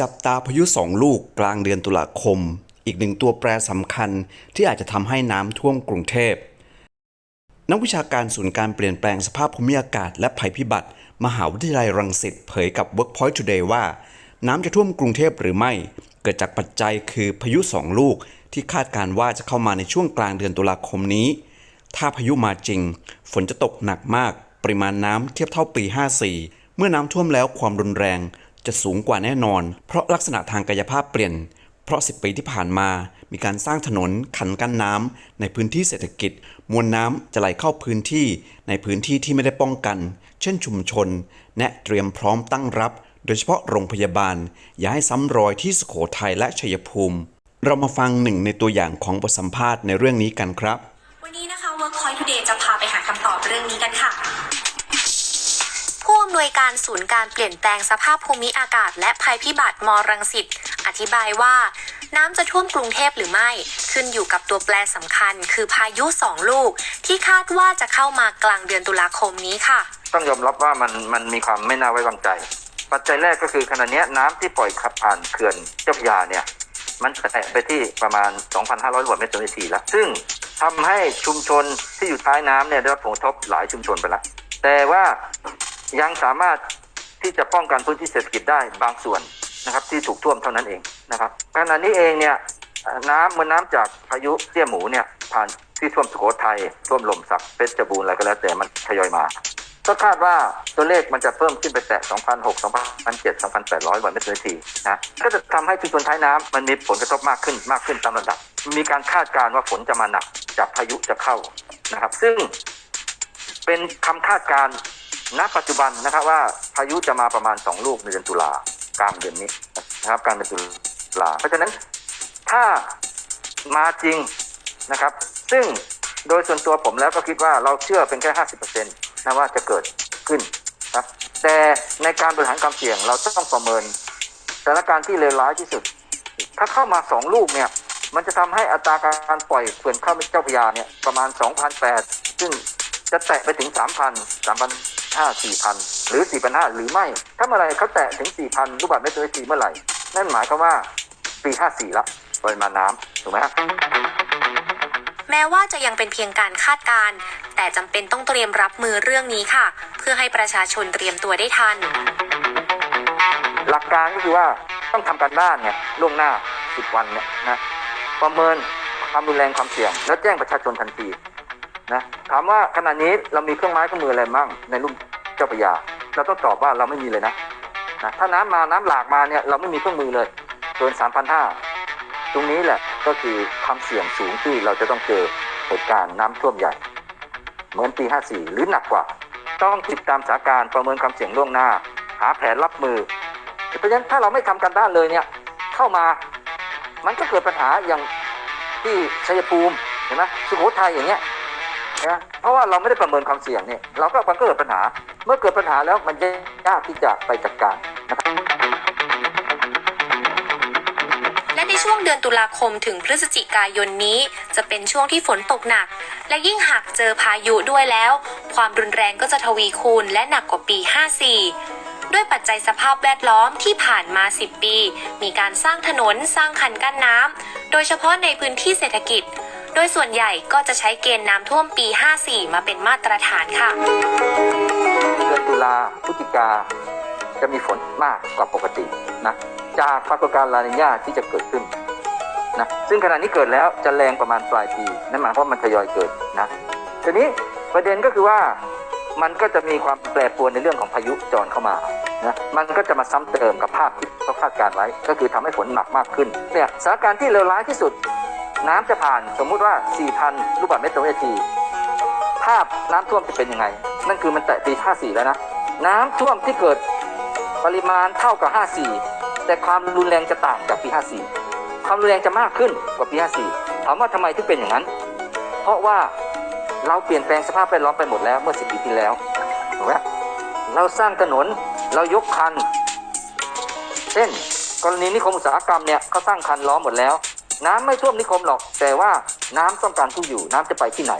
จับตาพายุสองลูกกลางเดือนตุลาคม อีกหนึ่งตัวแปรสำคัญที่อาจจะทำให้น้ำท่วมกรุงเทพ นักวิชาการศูนย์การเปลี่ยนแปลงสภาพภูมิอากาศและภัยพิบัติ มหาวิทยาลัยรังสิตเผยกับ Workpoint Today ว่า น้ำจะท่วมกรุงเทพหรือไม่ เกิดจากปัจจัยคือพายุสองลูกที่คาดการว่าจะเข้ามาในช่วงกลางเดือนตุลาคมนี้ ถ้าพายุมาจริง ฝนจะตกหนักมาก ปริมาณน้ำเทียบเท่าปี 54 เมื่อน้ำท่วมแล้วความรุนแรง จะสูงกว่าแน่นอน เพราะลักษณะทางกายภาพเปลี่ยน เพราะ 10 ปีที่ผ่านมา มีการสร้างถนนคันกั้นน้ำในพื้นที่เศรษฐกิจ มวลน้ำจะไหลเข้าพื้นที่ ในพื้นที่ที่ไม่ได้ป้องกัน เช่นชุมชนแนะเตรียมพร้อมตั้งรับ โดยเฉพาะโรงพยาบาล อย่าให้ซ้ำรอยที่สุโขทัยและชัยภูมิ เรามาฟังหนึ่งในตัวอย่างของบทสัมภาษณ์ในเรื่องนี้กันครับ วันนี้นะคะ Workpoint Today จะพาไปหาคำตอบเรื่องนี้กันค่ะ ผู้อำนการศูนย์การเปลี่ยนแปลงสภาพภูมิอากาศ และภัยพิบัติมรังสิตอธิบายว่า น้ำจะท่วมกรุงเทพหรือไม่ ขึ้นอยู่กับตัวแปรสำคัญ คือพายุสองลูก ที่คาดว่าจะเข้ามากลางเดือนตุลาคมนี้ค่ะ ต้องยอมรับว่ามันมันมีความไม่น่าไว้วางใจ ปัจจัยแรกก็คือขณะนี้น้ำที่ปล่อยขับผ่านเขื่อนเจ้าพระยาเนี่ยมันแตะไปที่ประมาณ 2,500ลูกบาศก์เมตรต่อวินาทีแล้ว ซึ่งทำให้ชุมชนที่อยู่ท้ายน้ำเนี่ยได้รับผลกระทบหลายชุมชนไปแล้ว แต่ว่า ยังสามารถที่จะป้องกันพื้นที่เศรษฐกิจได้บางส่วนนะครับที่ถูกท่วมเท่านั้นเองนะครับขณะนี้เองเนี่ยน้ำมวลน้ำจากพายุเตี้ยหมูเนี่ยผ่านที่ท่วมสุโขทัยท่วมหล่มสักเพชรบูรณ์อะไรก็แล้วแต่มันทยอยมาก็คาดว่าตัวเลขมันจะเพิ่มขึ้นไปแตะ2,600 2,700 2,800วันเมตรต่อนาทีนะก็จะทำให้ชุมชนท้ายน้ำมันมีผลกระทบมากขึ้นมากขึ้นตามระดับ มีการคาดการณ์ว่าฝนจะมาหนักจากพายุจะเข้านะครับ ซึ่งเป็นคำคาดการณ์ ณปัจจุบันนะครับว่าพายุจะมาประมาณ 2 ลูกในเดือนตุลากลางเดือนนี้นะครับกลางเดือนตุลาเพราะฉะนั้นถ้ามาจริงนะครับ ซึ่งโดยส่วนตัวผมแล้วก็คิดว่าเราเชื่อเป็นแค่ 50%นะว่าจะเกิดขึ้นครับ แต่ในการบริหารความเสี่ยงเราต้องประเมินสถานการณ์ที่เลวร้ายที่สุด ถ้าเข้ามาสองลูกเนี่ยมันจะทำให้อัตราการปล่อยเขื่อนเข้าแม่เจ้าพยาเนี่ยประมาณ 2,008ซึ่งจะแตะไปถึง 3,000 3,500 4,000หรือ4,500หรือไม่ ถ้าเมื่อไหรเขาแตะถึง4,000ลูกบาศก์เมตรต่อนาทีเมื่อไหร่ นั่นหมายความว่าปี54ละปริมาณน้ำถูกไหมครับแม้ว่าจะยังเป็นเพียงการคาดการณ์ แต่จำเป็นต้องเตรียมรับมือเรื่องนี้ค่ะ เพื่อให้ประชาชนเตรียมตัวได้ทัน หลักการก็คือว่าต้องทำการบ้านเนี่ยล่วงหน้า 10 วันเนี่ยนะประเมินความรุนแรงความเสี่ยง แล้วแจ้งประชาชนทันที นะถามว่าขณะนี้เรามีเครื่องไม้เครื่องมืออะไรมั่งในลุ่มเจ้าพระยาเราต้องตอบว่าเราไม่มีเลยนะนะถ้าน้ำมาน้ำหลากมาเนี่ยเราไม่มีเครื่องมือเลยเกิน3,500ตรงนี้แหละก็คือความเสี่ยงสูงที่เราจะต้องเจอเหตุการณ์น้ำท่วมใหญ่ เหมือนปี 54 หรือหนักกว่า ต้องติดตามสถานการณ์ประเมินความเสี่ยงล่วงหน้า หาแผนรับมือ เพราะฉะนั้นถ้าเราไม่ทำกันด้านเลยเนี่ยเข้ามามันก็เกิดปัญหาอย่างที่ชัยภูมิเห็นไหมสุโขทัยอย่างเงี้ย นะเพราะว่าเราไม่ได้ประเมินความเสี่ยงเนี่ยเราก็มันก็เกิดปัญหา เมื่อเกิดปัญหาแล้วมันยากที่จะไปจัดการนะครับและในช่วงเดือนตุลาคมถึงพฤศจิกายนนี้ จะเป็นช่วงที่ฝนตกหนัก และยิ่งหากเจอพายุด้วยแล้ว ความรุนแรงก็จะทวีคูณและหนักกว่าปี 54ด้วยปัจจัยสภาพแวดล้อมที่ผ่านมา 10 ปี มีการสร้างถนน สร้างคันกั้นน้ำ โดยเฉพาะในพื้นที่เศรษฐกิจ โดยส่วนใหญ่ก็จะใช้เกณฑ์น้ำท่วมปี 54 มาเป็นมาตรฐานค่ะ เดือนตุลาพฤศจิกาจะมีฝนมากกว่าปกตินะจากปรากฏการณ์ลานิญาที่จะเกิดขึ้นนะซึ่งขณะนี้เกิดแล้วจะแรงประมาณปลายปีนั่นหมายความว่ามันทยอยเกิดนะทีนี้ประเด็นก็คือว่ามันก็จะมีความแปรปรวนในเรื่องของพายุจรเข้ามานะมันก็จะมาซ้ำเติมกับภาพที่เขาคาดการไว้ ก็คือทำให้ฝนหนักมากขึ้นเนี่ยสถานการณ์ที่เลวร้ายที่สุด น้ำจะผ่านสมมุติว่า 4,000 ลูกบาศก์เมตรต่อวินาที ภาพน้ำท่วมจะเป็นยังไง นั่นคือมันแตะปี 54 แล้วนะ น้ำท่วมที่เกิดปริมาณเท่ากับ 54 แต่ความรุนแรงจะต่างจากปี 54 ความรุนแรงจะมากขึ้นกว่าปี 54 ถามว่าทำไมถึงเป็นอย่างนั้น เพราะว่าเราเปลี่ยนแปลงสภาพแวดล้อมไปหมดแล้วเมื่อ 10 ปีที่แล้วถูกไหมเราสร้างถนนเรายกคัน เช่น กรณีนิคมอุตสาหกรรมเนี่ยเขาสร้างคันล้อมหมดแล้ว น้ำไม่ท่วมนิคมหรอก แต่ว่าน้ำต้องการที่อยู่ น้ำจะไปที่ไหน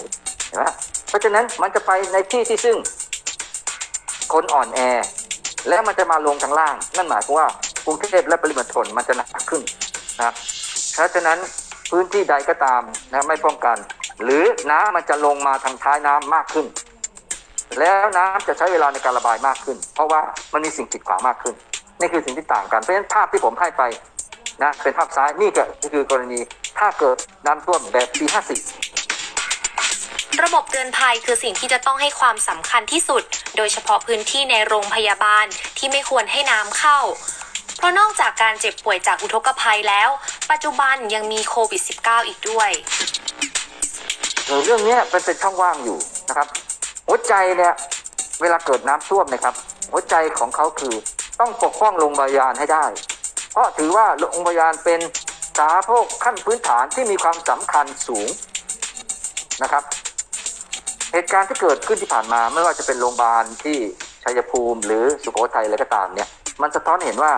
เห็นไหมเพราะฉะนั้นมันจะไปในที่ที่ซึ่งคนอ่อนแอ แล้วมันจะมาลงทางล่าง นั่นหมายความว่ากรุงเทพและปริมณฑลมันจะหนักขึ้นนะครับเพราะฉะนั้นพื้นที่ใดก็ตามนะไม่ป้องกัน หรือน้ำมันจะลงมาทางท้ายน้ำมากขึ้น แล้วน้ำจะใช้เวลาในการระบายมากขึ้น เพราะว่ามันมีสิ่งกีดขวางมากขึ้นนี่คือสิ่งที่ต่างกันเพราะฉะนั้นภาพที่ผมให้ไป นะเป็นภาพซ้ายนี่ก็คือกรณีถ้าเกิดน้ำท่วมแบบปี 54 ระบบเตือนภัยคือสิ่งที่จะต้องให้ความสำคัญที่สุด โดยเฉพาะพื้นที่ในโรงพยาบาลที่ไม่ควรให้น้ำเข้า เพราะนอกจากการเจ็บป่วยจากอุทกภัยแล้ว ปัจจุบันยังมีโควิด -19 อีกด้วยเออเรื่องเนี้ยเป็นเป็นช่องว่างอยู่นะครับ หัวใจเนี่ยเวลาเกิดน้ำท่วมเนะครับ หัวใจของเขาคือต้องปกป้องโรงพยาบาลให้ได้ เพราะถือว่าโรงพยาบาลเป็นสาโภคขั้นพื้นฐานที่มีความสำคัญสูงนะครับ เหตุการณ์ที่เกิดขึ้นที่ผ่านมาไม่ว่าจะเป็นโรงพยาบาลที่ชัยภูมิหรือสุโขทัยอะไรก็ตามเนี่ย มันสะท้อนเห็นว่า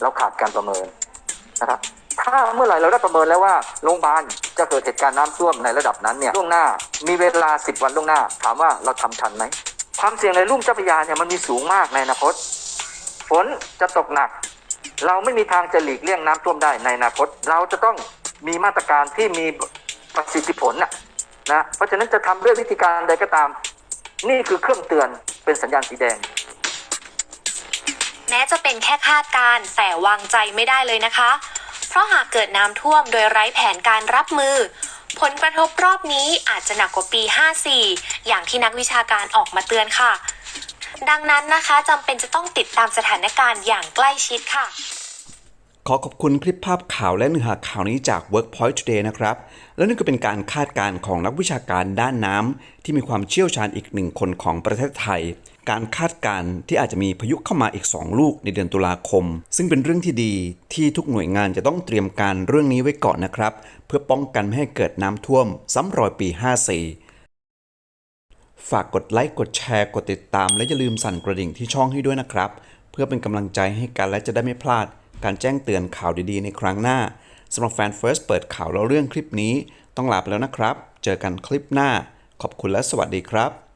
เราขาดการประเมินนะครับ ถ้าเมื่อไหร่เราได้ประเมินแล้วว่าโรงพยาบาลจะเกิดเหตุการณ์น้ำท่วมในระดับนั้นเนี่ยล่วงหน้า มีเวลา 10 วันล่วงหน้า ถามว่าเราทำทันไหมความเสี่ยงในลุ่มเจ้าพระยาเนี่ยมันมีสูงมากในอนาคตฝนจะตกหนัก เราไม่มีทางจะหลีกเลี่ยงน้ำท่วมได้ในอนาคต เราจะต้องมีมาตรการที่มีประสิทธิผลนะนะเพราะฉะนั้นจะทำด้วยวิธีการใดก็ตาม นี่คือเครื่องเตือนเป็นสัญญาณสีแดง แม้จะเป็นแค่คาดการ์แต่วางใจไม่ได้เลยนะคะ เพราะหากเกิดน้ำท่วมโดยไร้แผนการรับมือ ผลกระทบรอบนี้อาจจะหนักกว่าปี 54 อย่างที่นักวิชาการออกมาเตือนค่ะ ดังนั้นนะคะจำเป็นจะต้องติดตามสถานการณ์อย่างใกล้ชิดค่ะ ขอขอบคุณคลิปภาพข่าวและเนื้อหาข่าวนี้จาก Workpoint Today นะครับ และนี่ก็เป็นการคาดการณ์ของนักวิชาการด้านน้ำที่มีความเชี่ยวชาญอีกหนึ่งคนของประเทศไทย การคาดการณ์ที่อาจจะมีพายุเข้ามาอีก 2 ลูกในเดือนตุลาคม ซึ่งเป็นเรื่องที่ดีที่ทุกหน่วยงานจะต้องเตรียมการเรื่องนี้ไว้ก่อนนะครับ เพื่อป้องกันไม่ให้เกิดน้ำท่วมซ้ำรอยปี 54 ฝากกดไลค์กดแชร์ กดติดตาม และอย่าลืมสั่นกระดิ่งที่ช่องให้ด้วยนะครับ เพื่อเป็นกำลังใจให้กันและจะได้ไม่พลาด การแจ้งเตือนข่าวดีๆ ในครั้งหน้าสำหรับแฟน First เปิดข่าวแล้วเรื่องคลิปนี้ ต้องลาไปแล้วนะครับ เจอกันคลิปหน้า ขอบคุณและสวัสดีครับ